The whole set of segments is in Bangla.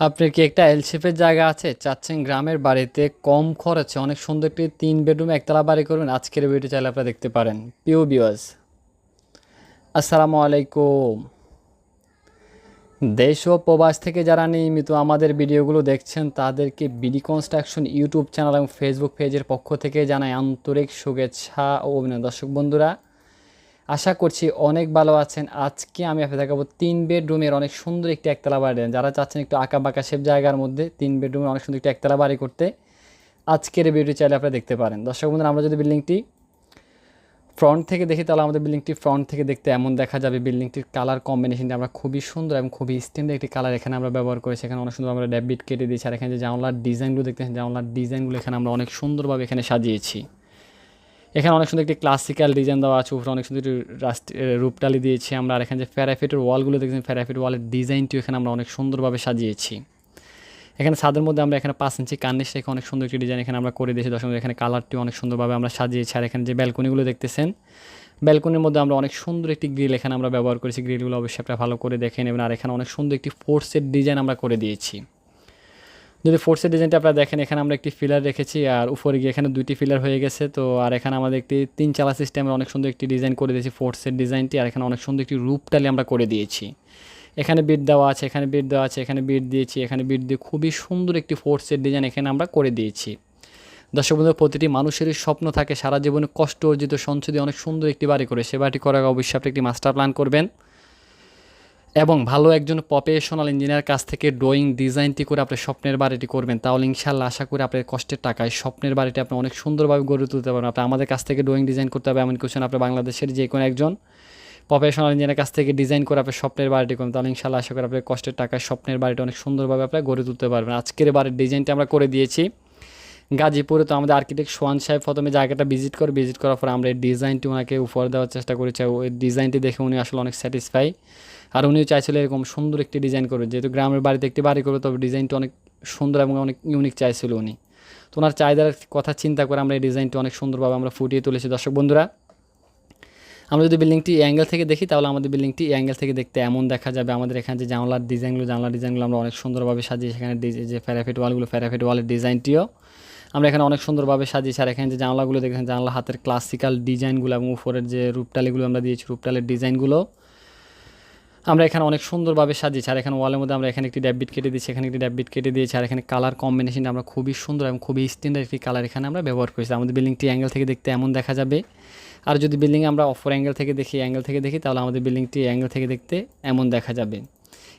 আপনার কি একটা এল শেপের জায়গা আছে? চাচ্ছেন গ্রামের বাড়িতে কম খরচে অনেক সুন্দর একটি তিন বেডরুম, একতলা বাড়ি করবেন। আজকের ভিডিও চাইলে আপনারা দেখতে পারেন। পিও বিওয়াজ আসসালামু আলাইকুম। দেশ ও প্রবাস থেকে যারা নিয়মিত আমাদের ভিডিওগুলো দেখছেন, তাদেরকে বিডি কনস্ট্রাকশন ইউটিউব চ্যানেল এবং ফেসবুক পেজের পক্ষ থেকে জানাই আন্তরিক শুভেচ্ছা ও অভিনয় দর্শক বন্ধুরা আশা করছি অনেক ভালো আছেন। আজকে আমি আপনাদের দেখাবো তিন বেডরুমের অনেক সুন্দর একটি একতলা বাড়ি। যারা চাচ্ছেন একটু আঁকা বাঁকা শেপ জায়গার মধ্যে তিন বেডরুমের অনেক সুন্দর একটি একতলা বাড়ি করতে, আজকের ভিডিও চাইলে আপনারা দেখতে পারেন। দর্শক বন্ধুরা, আমরা যদি বিল্ডিংটি ফ্রন্ট থেকে দেখি, তাহলে আমাদের বিল্ডিংটি ফ্রন্ট থেকে দেখতে এমন দেখা যাবে। বিল্ডিংটির কালার কম্বিনেশনটা আমরা খুবই সুন্দর এবং খুবই স্ট্যান্ডার্ড একটি কালার এখানে আমরা ব্যবহার করেছি। এখানে অনেক সুন্দর আমরা ড্যাবিট কেটে দিয়েছি। আর এখানে যে জানলার ডিজাইনগুলো দেখতেছেন জানলার ডিজাইনগুলো এখানে আমরা অনেক সুন্দরভাবে এখানে সাজিয়েছি। এখানে অনেক সুন্দর একটি ক্লাসিক্যাল ডিজাইন দেওয়া আছে, উপরে অনেক সুন্দর একটি রূপটালি দিয়েছি আমরা, আর এখানে যে ফ্যারাফিটের ওয়ালগুলো দেখছেন ফ্যারাফিট ওয়ালের ডিজাইনটিও এখানে আমরা অনেক সুন্দরভাবে সাজিয়েছি। এখানে ছাদের মধ্যে আমরা এখানে পাঁচ ইঞ্চি কার্নিশ রেখে অনেক সুন্দর একটি ডিজাইন এখানে আমরা করে দিয়েছি, দর্শক এখানে কালারটিও অনেক সুন্দরভাবে আমরা সাজিয়েছি, আর এখানে যে ব্যালকনিগুলো দেখতেছেন ব্যালকনির মধ্যে আমরা অনেক সুন্দর একটি গ্রিল এখানে আমরা ব্যবহার করেছি গ্রিলগুলো অবশ্যই আপনারা ভালো করে দেখে নেবেন, আর এখানে অনেক সুন্দর একটি ফোর্সের ডিজাইন আমরা করে দিয়েছি। যদি ফোর্সের ডিজাইনটা আপনারা দেখেন, এখানে আমরা একটি ফিলার রেখেছি, আর উপরে গিয়ে এখানে দুইটি ফিলার হয়ে গেছে। তো, আর এখানে আমাদের একটি তিন চালা সিস্টেমের অনেক সুন্দর একটি ডিজাইন করে দিয়েছি ফোর্সের ডিজাইনটি আর এখানে অনেক সুন্দর একটি রূপটালি আমরা করে দিয়েছি। এখানে বিট দেওয়া আছে, এখানে বিট দেওয়া আছে, এখানে বিট দিয়েছি, এখানে বিট দিয়ে খুবই সুন্দর একটি ফোর্সের ডিজাইন এখানে আমরা করে দিয়েছি। দর্শক বন্ধু প্রতিটি মানুষেরই স্বপ্ন থাকে, সারা জীবনে কষ্ট, অর্জিত, সঞ্চয় দিয়ে অনেক সুন্দর একটি বাড়ি করে। সে বাড়িটি করার অবশ্যই আপনি একটি মাস্টার প্ল্যান করবেন। এবং ভালো একজন প্রফেশনাল ইঞ্জিনিয়ার কাছ থেকে ড্রয়িং ডিজাইনটি করে আপনি স্বপ্নের বাড়িটি করবেন, তাহলে ইনশাল্লাহ আশা করি আপনার কষ্টের টাকায় স্বপ্নের বাড়িটি আপনি অনেক সুন্দরভাবে গড়ে তুলতে পারবেন। আপনি আমাদের কাছ থেকে ড্রয়িং ডিজাইন করতে হবে, এমন কিছু না আপনি বাংলাদেশের যে কোনো একজন প্রফেশনাল ইঞ্জিনিয়ার কাছ থেকে ডিজাইন করে আপনি স্বপ্নের বাড়িটি করবেন, তাহলে ইনশাল্লাহ আশা করি আপনার কষ্টের টাকায় স্বপ্নের বাড়িটি অনেক সুন্দরভাবে আপনি গড়ে তুলতে পারবেন। আজকের বাড়ির ডিজাইনটি আমরা করে দিয়েছি। গাজীপুরে তো আমাদের আর্কিটেক্ট সোয়ান সাহেব প্রথমে জায়গাটা ভিজিট করে ভিজিট করার পর আমরা এই ডিজাইনটি ওনাকে উপহার দেওয়ার চেষ্টা করেছি। ওই ডিজাইনটি দেখে উনি আসলে অনেক স্যাটিসফাই আর উনিও চাইছিল এরকম সুন্দর একটি ডিজাইন করবে। যেহেতু গ্রামের বাড়িতে একটি বাড়ি করবে, তবে ডিজাইনটা অনেক সুন্দর এবং অনেক ইউনিক চাইছিল উনি। তো ওনার চাহিদার কথা চিন্তা করে আমরা এই ডিজাইনটি অনেক সুন্দরভাবে আমরা ফুটিয়ে তুলেছি। দর্শক বন্ধুরা, আমরা যদি বিল্ডিংটি অ্যাঙ্গেল থেকে দেখি, তাহলে আমাদের বিল্ডিংটি অ্যাঙ্গেল থেকে দেখতে এমন দেখা যাবে। আমাদের এখানে যে জানলার ডিজাইনগুলো জানলার ডিজাইনগুলো আমরা অনেক সুন্দরভাবে সাজিয়ে, সেখানে যে প্যারাফিট ওয়ালগুলো প্যারাফিট ওয়ালের ডিজাইনটিও আমরা এখানে অনেক সুন্দরভাবে সাজিয়েছি। আর এখানে যে জানলাগুলো দেখেন জানলা হাতের ক্লাসিক্যাল ডিজাইনগুলো এবং উপরের যে রূপটালিগুলো আমরা দিয়েছি, রূপটালের ডিজাইনগুলো আমরা এখানে অনেক সুন্দরভাবে সাজিয়েছি। আর এখানে ওয়ালের মধ্যে আমরা এখানে একটি ড্যাববিট কেটে দিয়েছি, এখানে একটি ড্যাববিট কেটে দিয়েছি, আর এখানে কালার কম্বিনেশনটা আমরা খুবই সুন্দর এবং খুবই স্ট্যান্ডার্ড একটি কালার এখানে আমরা ব্যবহার করেছি। আমাদের বিল্ডিংটি অ্যাঙ্গেল থেকে দেখতে এমন দেখা যাবে। আর যদি বিল্ডিং আমরা অফর অ্যাঙ্গেল থেকে দেখি অ্যাঙ্গেল থেকে দেখি, তাহলে আমাদের বিল্ডিংটি অ্যাঙ্গেল থেকে দেখতে এমন দেখা যাবে।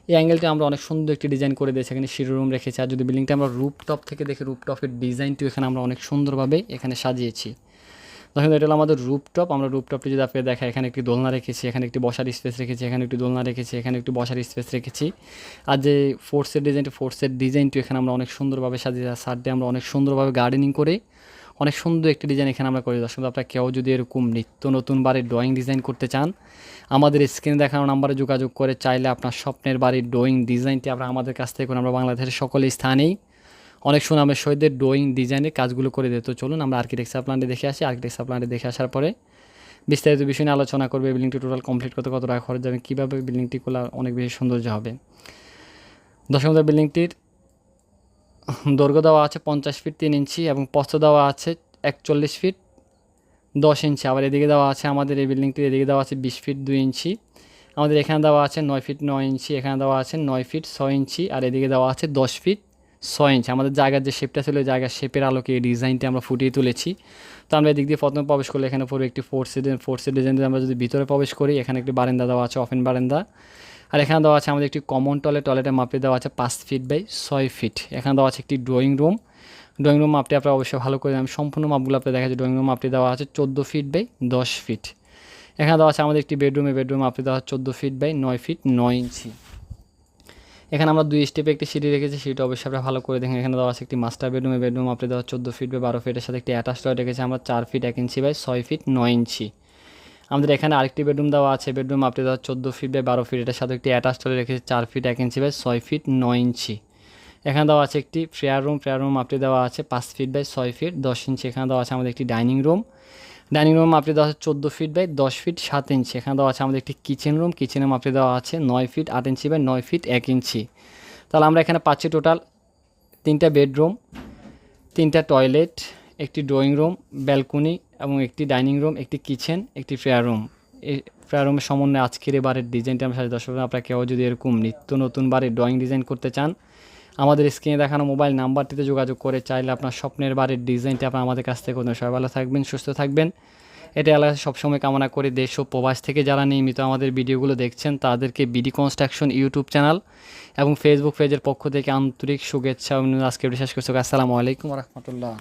এই অ্যাঙ্গেলটি আমরা অনেক সুন্দর একটি ডিজাইন করে দিয়েছি, এখানে শিরো রুম রেখেছি। আর যদি বিল্ডিংটা আমরা রুপটপ থেকে দেখি রুপটপের ডিজাইনটিও এখানে আমরা অনেক সুন্দরভাবে এখানে সাজিয়েছি। দেখেন এটা হলো আমাদের রুপটপ আমরা রুপটপটি যদি আপনি দেখা এখানে একটি দোলনা রেখেছি, এখানে একটি বসার স্পেস রেখেছি, এখানে একটি দোলনা রেখেছি, এখানে একটি বসার স্পেস রেখেছি। আর যে ফোর্সের ডিজাইনটি ফোর্সের ডিজাইনটি এখানে আমরা অনেক সুন্দরভাবে সাজিয়ে সারডে আমরা অনেক সুন্দরভাবে গার্ডেনিং করে, অনেক সুন্দর একটি ডিজাইন এখানে আমরা করে দর্শক আপনার কেউ যদি এরকম নিত্য নতুন বাড়ির ড্রয়িং ডিজাইন করতে চান, আমাদের স্ক্রিনে দেখানো নাম্বারে যোগাযোগ করে, চাইলে আপনার স্বপ্নের বাড়ির ড্রয়িং ডিজাইনটি আমরা আমাদের কাছ থেকে আমরা বাংলাদেশের সকল স্থানেই অনেক সুনামের সহিতের ড্রয়িং ডিজাইনের কাজগুলো করে দিতে চলুন আমরা আর্কিটেকচার প্ল্যানটি দেখে আসি। আর্কিটেকচার প্ল্যানটি দেখে আসার পরে বিস্তারিত বিষয় নিয়ে আলোচনা করবে। বিল্ডিংটি টোটাল কমপ্লিট করতে কত টাকা খরচ যাবে কীভাবে বিল্ডিংটি করলে অনেক বেশি সৌন্দর্য হবে? দশম বিল্ডিংটির দৈর্ঘ্য দেওয়া আছে পঞ্চাশ ফিট তিন ইঞ্চি এবং পস্ত দেওয়া আছে একচল্লিশ ফিট দশ ইঞ্চি। আবার এদিকে দেওয়া আছে আমাদের এই বিল্ডিংটির এদিকে দেওয়া আছে বিশ ফিট দুই ইঞ্চি। আমাদের এখানে দেওয়া আছে নয় ফিট নয় ইঞ্চি, এখানে দেওয়া আছে নয় ফিট ছয় ইঞ্চি, আর এদিকে দেওয়া আছে দশ ফিট ছয় ইঞ্চি আমাদের জায়গার যে শেপটা ছিল জায়গার শেপের আলোকে এই ডিজাইনটি আমরা ফুটিয়ে তুলেছি। তো আমরা এদিক দিয়ে প্রথমে প্রবেশ করলে এখানে পুরো একটি ফোর্সের ফোর্সের ডিজাইন আমরা যদি ভিতরে প্রবেশ করি, এখানে একটি বারেন্দা দেওয়া আছে অফেন বারেন্দা। আর এখানে দেওয়া আছে আমাদের একটি কমন টয়লেট টয়লেটের মাপে দেওয়া আছে পাঁচ ফিট বাই ছয় ফিট এখানে দেওয়া আছে একটি ড্রয়িং রুম ড্রয়িং রুম মাপটি আপনারা অবশ্যই ভালো করে আমি সম্পূর্ণ মাপগুলো আপনার দেখা যাচ্ছে ড্রয়িং রুম মাপটি দেওয়া আছে চোদ্দ ফিট বাই দশ ফিট এখানে দেওয়া আছে আমাদের একটি বেডরুমে বেডরুম মাপটি দেওয়া আছে চোদ্দ ফিট বাই নয় ফিট নয় ইঞ্চি এখানে আমরা দুই স্টেপে একটি সিঁড়ি রেখেছি, সিঁড়িটা অবশ্যই আপনারা ভালো করে দেখেন। এখানে দেওয়া আছে একটি মাস্টার বেডরুমে বেডরুম আপনি দেওয়া চোদ্দ ফিট বা বারো ফিটের সাথে একটি অ্যাটাচ টয় রেখেছি। আমরা চার ফিট এক ইঞ্চি বাই ছয় ফিট নয় ইঞ্চি আমাদের এখানে আরেকটি বেডরুম দেওয়া আছে। বেডরুম আপনি দেওয়া চোদ্দ ফিট বাই বারো ফিট এটার সাথে একটি অ্যাটাচ টয় রেখেছি, চার ফিট এক ইঞ্চি বাই ছয় ফিট নয় ইঞ্চি এখানে দেওয়া আছে একটি ফ্রেয়ার রুম ফ্রেয়ার রুম আপনি দেওয়া আছে পাঁচ ফিট বাই ছয় ফিট দশ ইঞ্চি এখানে দেওয়া আছে আমাদের একটি ডাইনিং রুম ডাইনিং রুম আপনি দেওয়া আছে চোদ্দ ফিট বাই দশ ফিট সাত ইঞ্চি। এখানে দেওয়া আছে আমাদের একটি কিচেন রুম। কিচেনের মাপটি দেওয়া আছে নয় ফিট আট ইঞ্চি বাই নয় ফিট এক ইঞ্চি। তাহলে আমরা এখানে পাচ্ছি টোটাল তিনটা বেডরুম, তিনটা টয়লেট, একটি ড্রয়িং রুম, ব্যালকনি এবং একটি ডাইনিং রুম, একটি কিচেন, একটি ফেয়ার রুম। এই ফেয়ার রুমের সমন্বয়ে আজকের এই বাড়ির ডিজাইনটা আমি সাথে দর্শক আপনারা কেউ যদি এরকম নিত্য নতুন বাড়ির ড্রয়িং ডিজাইন করতে চান আমাদের স্ক্রিনে দেখানো মোবাইল নাম্বারটিতে যোগাযোগ করে চাইলে আপনার স্বপ্নের বাড়ির ডিজাইনটি আপনার আমাদের কাছ থেকে কোনো সবাই ভালো থাকবেন, সুস্থ থাকবেন। এটা এলাকা সবসময় কামনা করে দেশ ও প্রবাস থেকে যারা নিয়মিত আমাদের ভিডিওগুলো দেখছেন, তাদেরকে বিডি কনস্ট্রাকশন ইউটিউব চ্যানেল এবং ফেসবুক পেজের পক্ষ থেকে আন্তরিক শুভেচ্ছা আজকে বিশ্বাস করছি। আসসালামু আলাইকুম। রহমতুল্লাহ।